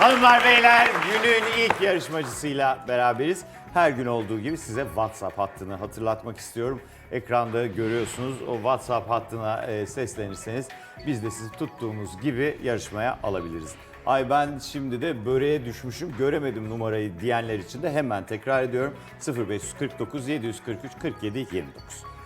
Hanımlar beyler günün ilk yarışmacısıyla beraberiz. Her gün olduğu gibi size WhatsApp hattını hatırlatmak istiyorum. Ekranda görüyorsunuz o WhatsApp hattına e, seslenirseniz biz de sizi tuttuğumuz gibi yarışmaya alabiliriz. Ay ben şimdi de böreğe düşmüşüm göremedim numarayı diyenler için de hemen tekrar ediyorum. 0549 743 47 29.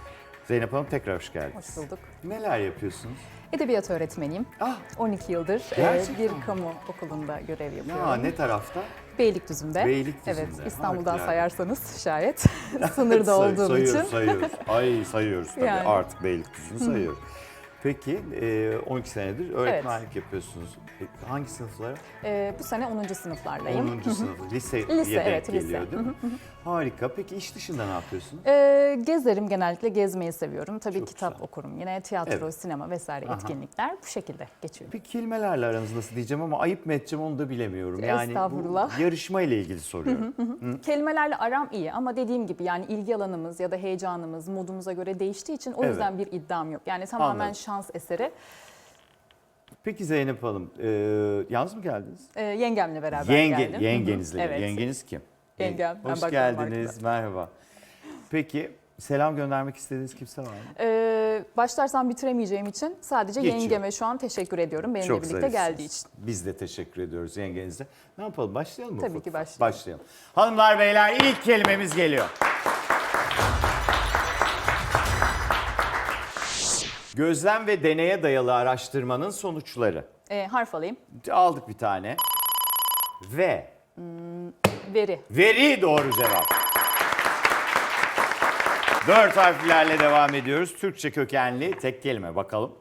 Zeynep Hanım tekrar hoş geldiniz. Hoş bulduk. Neler yapıyorsunuz? Edebiyat öğretmeniyim. Ah 12 yıldır e, Gerçekten bir kamu okulunda görev yapıyorum. ya ne tarafta? Beylikdüzü'nde. Beylikdüzü'nde. Evet, İstanbul'dan Harikulade. sayarsanız şayet. Sınırda Say- olduğum sayıyoruz, için. Sayıyoruz, Ay sayıyoruz tabii Yani. artık Beylikdüzü'nü sayıyoruz. Peki e, 12 senedir öğretmenlik yapıyorsunuz. E, Hangi sınıflara? E, bu sene 10. sınıflardayım. 10. sınıf, liseye Lise, denk evet, lise. geliyor değil mi? Harika. Peki iş dışında ne yapıyorsunuz? E, gezerim genellikle gezmeyi seviyorum. Tabii Çok kitap güzel. okurum. Yine tiyatro, Evet. sinema vesaire Aha. etkinlikler bu şekilde geçiyor. Bir kelimelerle aranız nasıl diyeceğim ama ayıp mı edeceğim onu da bilemiyorum. Yani Estağfurullah. bu yarışma ile ilgili soruyorum. Kelimelerle aram iyi ama dediğim gibi yani ilgi alanımız ya da heyecanımız modumuza göre değiştiği için o Evet. yüzden bir iddiam yok. Yani tamamen Anladım. şans eseri. Peki Zeynep Hanım, e, yalnız mı geldiniz? E, yengemle beraber Yenge, geldim. Hı hı. yengenizle. Evet. Yengeniz kim? Yengem, ben Hoş bakıyorum geldiniz. Merhaba. Peki selam göndermek istediğiniz kimse var mı? Ee, başlarsam bitiremeyeceğim için sadece Geçiyor. yengeme şu an teşekkür ediyorum benimle birlikte zarifsiniz. geldiği için. Biz de teşekkür ediyoruz yengenize. Ne yapalım başlayalım mı? Tabii ufak ki başlayalım. Başlayalım. Hanımlar beyler ilk kelimemiz geliyor. Gözlem ve deneye dayalı araştırmanın sonuçları. Ee, harf alayım. Aldık bir tane. Ve Veri. veri doğru cevap. Dört harflerle devam ediyoruz. Türkçe kökenli tek kelime bakalım.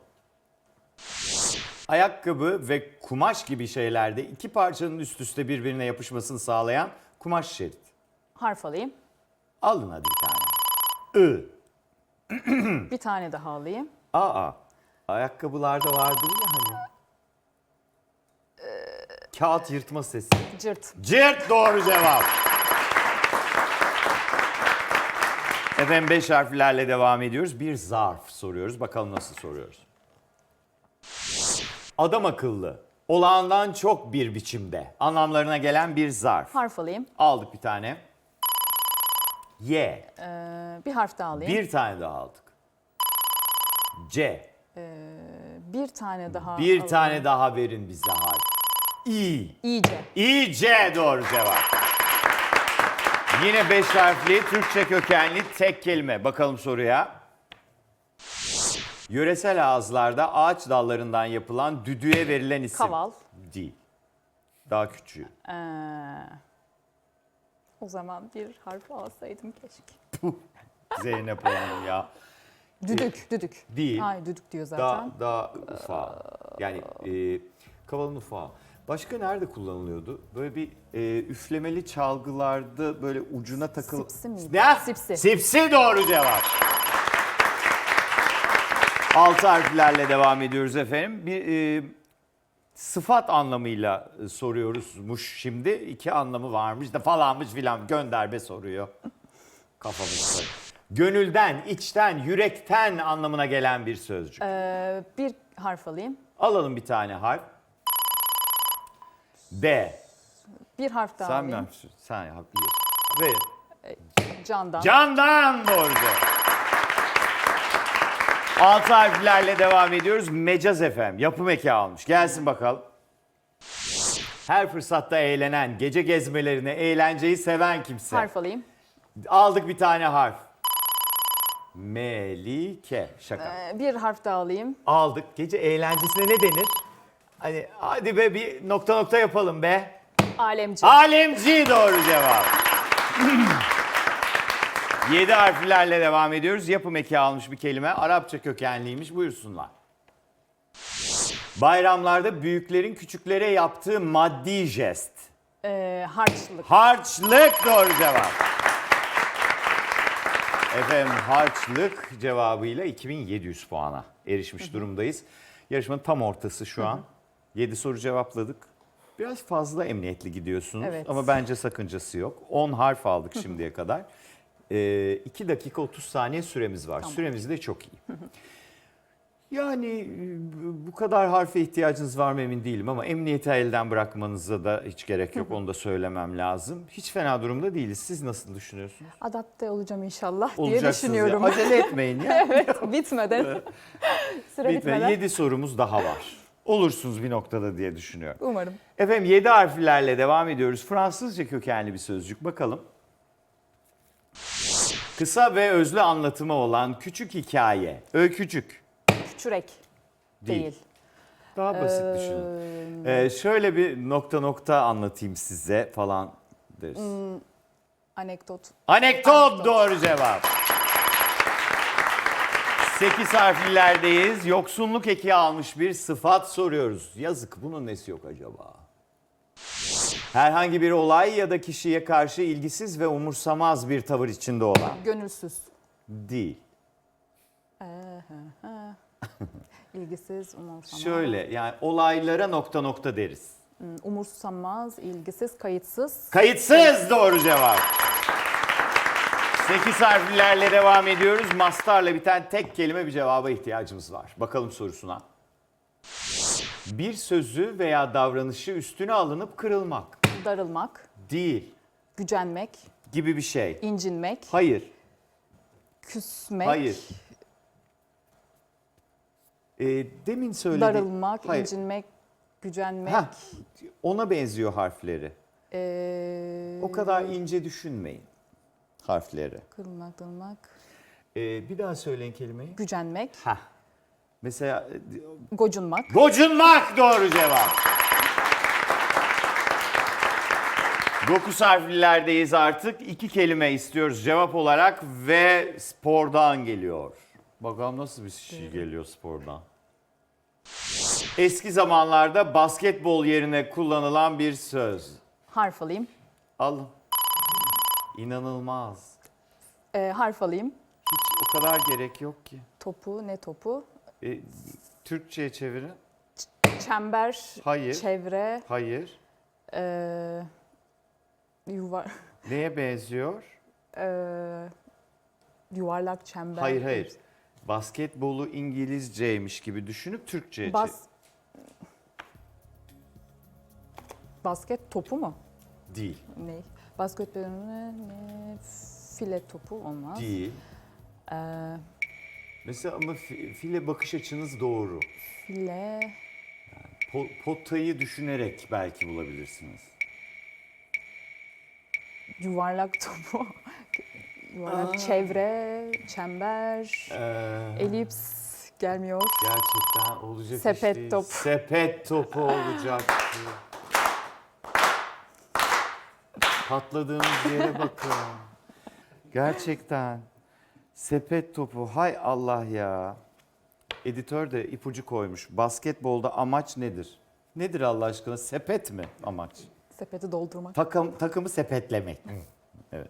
Ayakkabı ve kumaş gibi şeylerde iki parçanın üst üste birbirine yapışmasını sağlayan kumaş şerit. Harf alayım. Alın hadi bir tane. I. Bir tane daha alayım. Aa. Ayakkabılarda vardır ya hani. Kağıt yırtma sesi. Cırt. Cırt doğru cevap. Efendim beş harflerle devam ediyoruz. Bir zarf soruyoruz. Bakalım nasıl soruyoruz. Adam akıllı. Olağandan çok bir biçimde. Anlamlarına gelen bir zarf. Harf alayım. Aldık bir tane. Y. Ee, bir harf daha alayım. Bir tane daha aldık. C. Bir tane daha Bir alayım. tane daha verin bize harf. İ. İyice. İyice doğru cevap. Yine beş harfli Türkçe kökenli tek kelime. Bakalım soruya. Yöresel ağızlarda ağaç dallarından yapılan düdüğe verilen isim. Kaval. Değil. Daha küçüğü. Ee, o zaman bir harf alsaydım keşke. Zeynep Hanım ya. Düdük, düdük. Değil. Hayır düdük diyor Daha, zaten. daha ufağı. Yani e, kavalın ufağı. Başka nerede kullanılıyordu? Böyle bir e, üflemeli çalgılarda böyle ucuna takıl... Sipsi miydi? Ne? Sipsi. Sipsi doğru cevap. Altı harflerle devam ediyoruz efendim. Bir e, sıfat anlamıyla e, soruyoruzmuş şimdi. İki anlamı varmış da falanmış filan gönderme soruyor. Kafamızda. Gönülden, içten, yürekten anlamına gelen bir sözcük. Ee, bir harf alayım. Alalım bir tane harf. D. Bir harf daha Sen mi alayım. yapıyorsun? Sen yap. iyi. Verin. Candan. Candan doğru cevap. Altı harflerle devam ediyoruz. Mecaz efendim. Yapım eki almış. Gelsin bakalım. Her fırsatta eğlenen, gece gezmelerini, eğlenceyi seven kimse. harf alayım. Aldık bir tane harf. Melike. Şaka. Ee, bir harf daha alayım. Aldık. Gece eğlencesine ne denir? Hani hadi be bir nokta nokta yapalım be. Alemci. Alemci doğru cevap. 7 harflerle devam ediyoruz. Yapım eki almış bir kelime. Arapça kökenliymiş. Buyursunlar. Bayramlarda büyüklerin küçüklere yaptığı maddi jest. Ee, harçlık. Harçlık doğru cevap. Efendim harçlık cevabıyla 2700 puana erişmiş durumdayız. Yarışmanın tam ortası şu an. 7 soru cevapladık. Biraz fazla emniyetli gidiyorsunuz Evet. ama bence sakıncası yok. 10 harf aldık şimdiye kadar. 2 dakika 30 saniye süremiz var. Süremiz de çok iyi. Yani e, bu kadar harfe ihtiyacınız var mı emin değilim ama emniyeti elden bırakmanıza da hiç gerek yok. Onu da söylemem lazım. Hiç fena durumda değiliz. Siz nasıl düşünüyorsunuz? Adapte olacağım inşallah diye Olacaksınız ya. düşünüyorum. Acele etmeyin ya. evet bitmeden. Süre Bitmedi. bitmeden. 7 sorumuz daha var. Olursunuz bir noktada diye düşünüyorum. Umarım. Efendim 7 harflerle devam ediyoruz. Fransızca kökenli bir sözcük. Bakalım. Kısa ve özlü anlatımı olan küçük hikaye. Öykücük. Küçürek Değil. değil. Daha basit Ee, düşünün. Ee, şöyle bir nokta nokta anlatayım size falan deriz. Anekdot. Anekdot, Anekdot. doğru cevap. 8 harflilerdeyiz. Yoksunluk eki almış bir sıfat soruyoruz. Yazık bunun nesi yok acaba? Herhangi bir olay ya da kişiye karşı ilgisiz ve umursamaz bir tavır içinde olan. Gönülsüz. Değil. ilgisiz, umursamaz. Şöyle yani olaylara nokta nokta deriz. Hmm, Umursamaz, ilgisiz, kayıtsız. Kayıtsız doğru cevap. 8 harflerle devam ediyoruz. Mastarla biten tek kelime bir cevaba ihtiyacımız var. Bakalım sorusuna. Bir sözü veya davranışı üstüne alınıp kırılmak. Darılmak, Değil gücenmek, gibi bir şey. incinmek, Hayır, küsmek, hayır. Ee, demin söyledi. darılmak, Hayır. incinmek, gücenmek. Heh, ona benziyor harfleri. ee, O kadar ince düşünmeyin harfleri. Kırılmak, darılmak, Ee, bir daha söyleyin kelimeyi. gücenmek, Heh. Mesela gocunmak. Gocunmak doğru cevap. Dokuz harflilerdeyiz artık. İki kelime istiyoruz cevap olarak ve spordan geliyor. Bakalım nasıl bir şey geliyor spordan. Eski zamanlarda basketbol yerine kullanılan bir söz. Harf alayım. Alın. İnanılmaz. Ee, harf alayım. Hiç o kadar gerek yok ki. Topu, ne topu? E, Türkçe'ye çevirin. Çember, Hayır. çevre, Hayır. ee, yuvar, Neye benziyor? ee, yuvarlak çember. Hayır hayır. Basketbolu İngilizceymiş gibi düşünüp Türkçe'ye Bas, basket topu mu? Değil. Ne? Basket ne, ne? File topu olmaz. Değil. Ee, Mesela ama fi- file bakış açınız doğru. file, Po- potayı düşünerek belki bulabilirsiniz. yuvarlak topu. Yuvarlak çevre, çember, Ee, elips gelmiyor. gerçekten olacak iş Sepet değil. top. Sepet topu olacak. Patladığımız yere bakın. Gerçekten. Sepet topu. Hay Allah ya. Editör de ipucu koymuş. Basketbolda amaç nedir? Nedir Allah aşkına? Sepet mi amaç? Sepeti doldurmak. Takım, takımı sepetlemek. evet.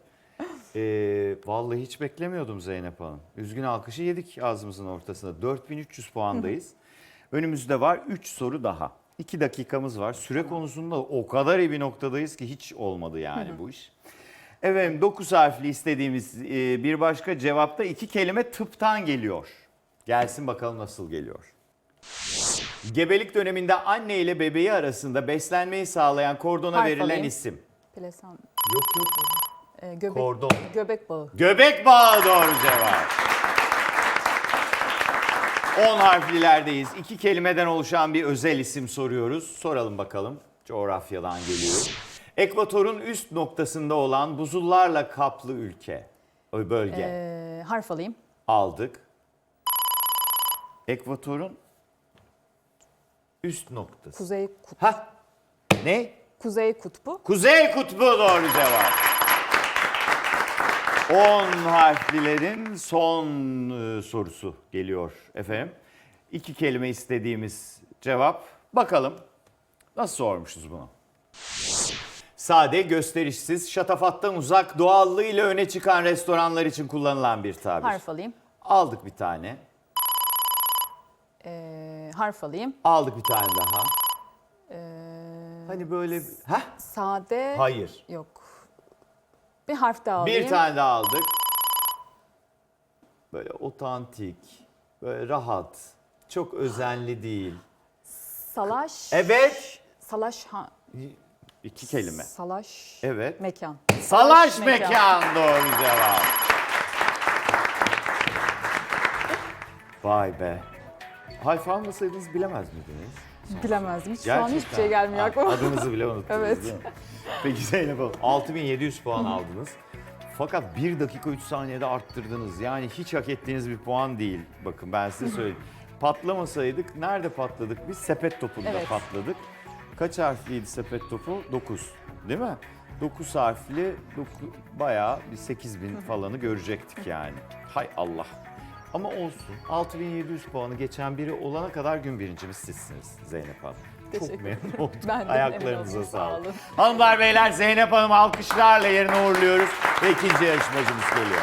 Ee, vallahi hiç beklemiyordum Zeynep Hanım. Üzgün alkışı yedik ağzımızın ortasında. 4300 puandayız. Önümüzde var 3 soru daha. 2 dakikamız var. Süre konusunda o kadar iyi bir noktadayız ki hiç olmadı yani bu iş. Efendim 9 harfli istediğimiz e, bir başka cevapta iki kelime tıptan geliyor. Gelsin bakalım nasıl geliyor. Gebelik döneminde anne ile bebeği arasında beslenmeyi sağlayan kordona Harf verilen alayım. isim. Plesan, Yok yok. E, göbek, Kordon. göbek bağı. Göbek bağı doğru cevap. 10 harflilerdeyiz. İki kelimeden oluşan bir özel isim soruyoruz. Soralım bakalım. Coğrafyadan geliyor. Ekvatorun üst noktasında olan buzullarla kaplı ülke. O bölge. E, harf alayım. Aldık. Ekvatorun üst noktası. Kuzey kut Ha? Ne? Kuzey kutbu. Kuzey Kutbu doğru cevap. 10 harflilerin son e, sorusu geliyor efendim. İki kelime istediğimiz cevap. Bakalım nasıl sormuşuz bunu? Sade, gösterişsiz, şatafattan uzak, doğallığıyla öne çıkan restoranlar için kullanılan bir tabir. Harf alayım. Aldık bir tane. E, harf alayım. Aldık bir tane daha. E, Hani böyle... Heh? sade. Hayır. Yok. Bir harf daha alayım. Bir tane daha aldık. Böyle otantik, böyle rahat, Çok özenli değil. Salaş. Evet. Salaş ha, İki kelime. Salaş. Evet. Mekan. Salaş mekan. mekan doğru cevap. Vay be. Harf almasaydınız bilemez miydiniz? Bilemezdim. Hiç şu an hiçbir şey gelmiyor aklıma. Adınızı bile unuttunuz Evet. değil mi? Peki Zeynep Hanım 6700 puan aldınız. Fakat 1 dakika 3 saniyede arttırdınız. Yani hiç hak ettiğiniz bir puan değil. Bakın ben size söyleyeyim. Patlamasaydık nerede patladık? Biz sepet topunda Evet. patladık. Kaç harfliydi sepet topu? 9. Değil mi? 9 harfli doku- bayağı bir 8000 falanı görecektik yani. Hay Allah. Ama olsun. 6700 puanı geçen biri olana kadar gün birincimiz sizsiniz Zeynep Hanım. Çok Teşekkür memnun oldum. Ben de Ayaklarınıza memnun oldum, sağ sağlık. olun. Hanımlar beyler Zeynep Hanım alkışlarla yerine uğurluyoruz ve ikinci yarışmacımız geliyor.